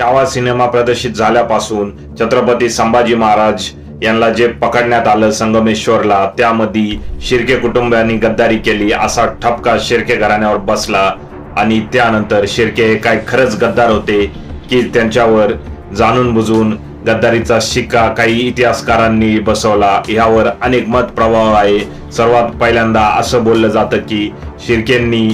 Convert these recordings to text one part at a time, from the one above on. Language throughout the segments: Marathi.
छावा सिनेमा प्रदर्शित झाल्यापासून छत्रपती संभाजी महाराज यांना जे पकडण्यात आलं संगमेश्वरला त्यामध्ये शिर्के कुटुंबियांनी गद्दारी केली असा ठपका शिर्के घराण्यावर बसला आणि त्यानंतर शिर्के काय खरंच गद्दार होते की त्यांच्यावर जाणून बुजून गद्दारीचा शिक्का काही इतिहासकारांनी बसवला. यावर अनेक मत प्रभाव आहे. सर्वात पहिल्यांदा असं बोललं जातं की शिर्केंनी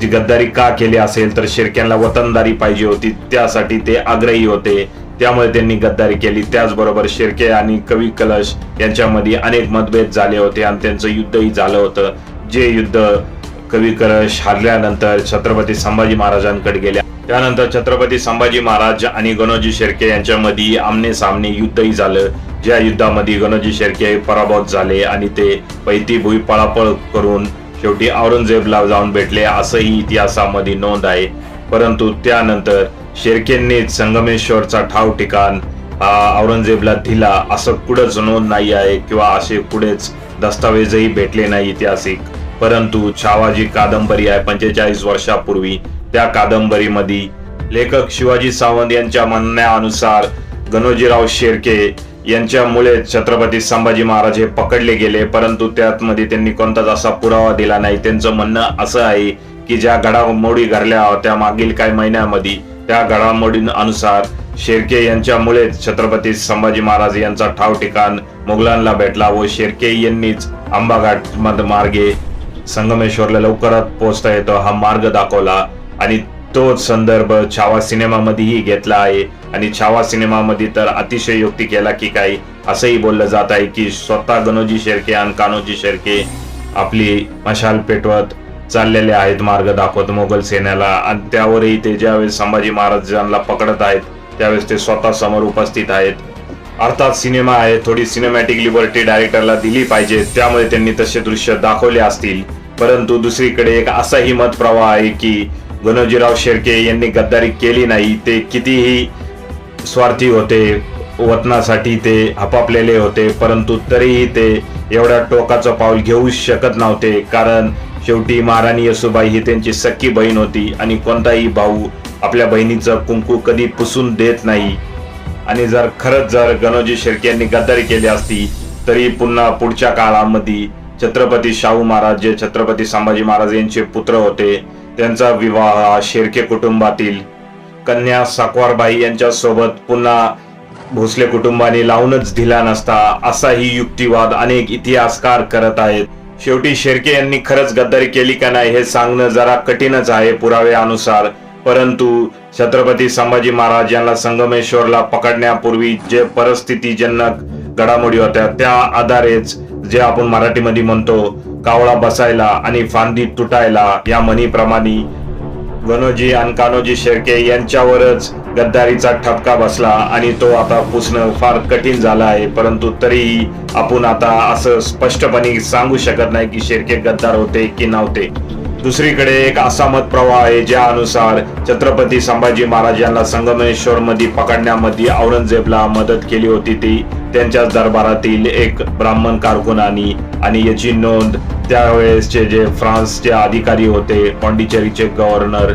जी गद्दारी का केली असेल तर शिर्क्यांना वतनदारी पाहिजे होती त्यासाठी ते आग्रही होते. त्यामुळे त्यांनी गद्दारी केली. त्याचबरोबर शिर्के आणि कवी कलश यांच्यामध्ये अनेक मतभेद झाले होते आणि त्यांचं युद्धही झालं होतं. जे युद्ध कवी कलश हारल्यानंतर छत्रपती संभाजी महाराजांकडे गेल्या त्यानंतर छत्रपती संभाजी महाराज आणि गणोजी शेर्के यांच्यामध्ये आमने सामने युद्धही झालं. ज्या युद्धामध्ये गणोजी शेर्के पराभूत झाले आणि ते पैती भुई पळापळ करून शेवटी औरंगजेबला जाऊन भेटले. असंही इतिहासामध्ये नोंद आहे. परंतु त्यानंतर शेर्केंनीच संगमेश्वरचा ठाव ठिकाण औरंगजेबला दिला. असं कुठंच नोंद नाही आहे किंवा असे कुठेच दस्तावेजही भेटले नाही ऐतिहासिक. परंतु छावाजी कादंबरी आहे पंचेचाळीस वर्षापूर्वी. त्या कादंबरीमध्ये लेखक शिवाजी सावंत यांच्या म्हणण्यानुसार गणोजीराव शेरके यांच्यामुळे छत्रपती संभाजी महाराज हे पकडले गेले परंतु त्यातमध्ये त्यांनी कोणताच असा पुरावा दिला नाही. त्यांचं म्हणणं असं आहे की ज्या घडामोडी घडल्या होत्या मागील काही महिन्यामध्ये त्या घडामोडींनुसार शेरके यांच्यामुळे छत्रपती संभाजी महाराज यांचा ठाव ठिकाण मुघलांना भेटला व शेरके यांनीच आंबाघाट मार्गे संगमेश्वरला लवकरात पोहोचता येतो हा मार्ग दाखवला आणि तोच संदर्भ छावा सिनेमामध्येही घेतला आहे. आणि छावा सिनेमामध्ये तर अतिशय युक्ती केला की काय असंही बोललं जात आहे की स्वतः गणोजी शेर्के आणि कान्होजी शेर्के आपली मशाल पेटवत चाललेले आहेत मार्ग दाखवत मोगल सेनेला. आणि त्यावरही ते ज्यावेळेस संभाजी महाराजांना पकडत आहेत त्यावेळेस ते स्वतः समोर उपस्थित आहेत. अर्थात सिनेमा आहे थोडी सिनेमॅटिक लिबर्टी डायरेक्टरला दिली पाहिजे त्यामुळे त्यांनी तसे दृश्य दाखवले असतील. परंतु दुसरीकडे एक असाही मत प्रवाह आहे की गणोजीराव शेर्के यांनी गद्दारी केली नाही ते कितीही स्वार्थी होते वतनासाठी ते हपापलेले होते परंतु तरीही ते एवढ्या टोकाचं पाऊल घेऊ शकत नव्हते कारण शेवटी महाराणी यसुबाई ही त्यांची सख्खी बहीण होती आणि कोणताही भाऊ आपल्या बहिणीचं कुंकू कधी पुसून देत नाही. आणि जर खरंच जर गणोजी शेर्के यांनी गद्दारी केली असती तरी पुन्हा पुढच्या काळामध्ये छत्रपती शाहू महाराज जे छत्रपती संभाजी महाराज यांचे पुत्र होते त्यांचा विवाह शेरके कुटुंबातील कन्या साकवारबाई यांच्या सोबत पुन्हा भोसले कुटुंबाने लावूनच दिला नसता असाही युक्तिवाद अनेक इतिहासकार करत आहेत. शेवटी शेरके यांनी खरंच गद्दारी केली का नाही हे सांगणं जरा कठीणच आहे पुराव्यानुसार. परंतु छत्रपती संभाजी महाराज यांना संगमेश्वरला पकडण्यापूर्वी जे परिस्थितीजनक घडामोडी होत्या त्या आधारेच जे आपण मराठीमध्ये म्हणतो कावळा बसायला आणि फांदी तुटायला या म्हणीप्रमाणे गणोजी आणि कान्होजी शेळके यांच्यावरच गद्दारीचा ठपका बसला आणि तो आता पुसणं फार कठीण झालं आहे. परंतु तरीही आपण आता असं स्पष्टपणे सांगू शकत नाही की शेळके गद्दार होते की नव्हते. दुसरीकडे एक असा मत प्रवाह आहे ज्यानुसार छत्रपती संभाजी महाराज यांना संगमेश्वर मध्ये पकडण्यामध्ये औरंगजेबला मदत केली होती. ती त्यांच्याच दरबारातील एक ब्राह्मण कारकुनानी आणि याची नोंद त्यावेळेसचे जे फ्रान्सचे अधिकारी होते पॉंडिचेरीचे गव्हर्नर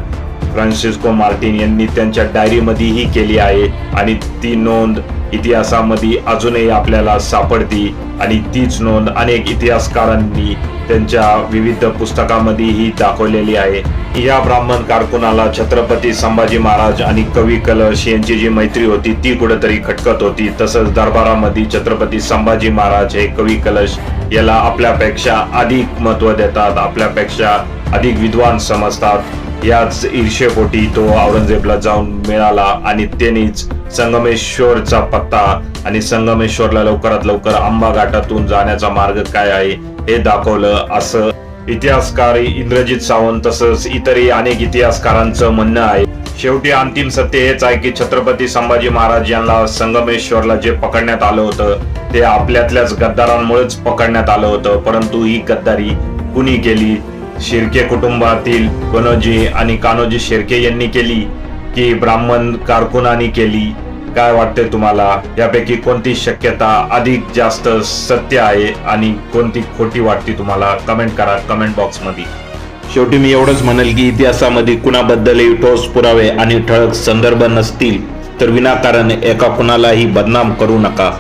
फ्रान्सिस्को मार्टिन यांनी त्यांच्या डायरीमध्येही केली आहे आणि ती नोंद इतिहासामध्ये अजूनही आपल्याला सापडती आणि तीच नोंद अनेक इतिहासकारांनी त्यांच्या विविध पुस्तकामध्येही दाखवलेली आहे. या ब्राह्मण कारकुनाला छत्रपती संभाजी महाराज आणि कवी कलश यांची जी मैत्री होती ती कुठेतरी खटकत होती. तसंच दरबारामध्ये छत्रपती संभाजी महाराज हे कवी कलश याला आपल्यापेक्षा अधिक महत्त्व देतात आपल्यापेक्षा अधिक विद्वान समजतात. याच ईर्षेपोटी तो औरंगजेबला जाऊन मिळाला आणि त्यांनीच संगमेश्वरचा पत्ता आणि संगमेश्वरला लवकरात लवकर आंबा घाटातून जाण्याचा मार्ग काय आहे हे दाखवलं असं इतिहासकार इंद्रजित सावंत तसंच इतरही अनेक इतिहासकारांचं म्हणणं आहे. शेवटी अंतिम सत्य हेच आहे की छत्रपती संभाजी महाराज यांना संगमेश्वरला जे पकडण्यात आलं होतं ते आपल्यातल्याच गद्दारांमुळेच पकडण्यात आलं होतं परंतु ही गद्दारी कुणी केली? शिर्के कुटुंबातील गणोजी आणि कान्होजी शिर्के यांनी केली की ब्राह्मण कारकुनानी केली. काय वाटते तुम्हाला? यापैकी कोणती शक्यता अधिक जास्त सत्य आहे आणि कोणती खोटी वाटते तुम्हाला? कमेंट करा कमेंट बॉक्समध्ये शेवटी मी एवढंच म्हणेल की इतिहासामध्ये कुणाबद्दलही ठोस पुरावे आणि ठळक संदर्भ नसतील तर विनाकारण एका कुणालाही बदनाम करू नका.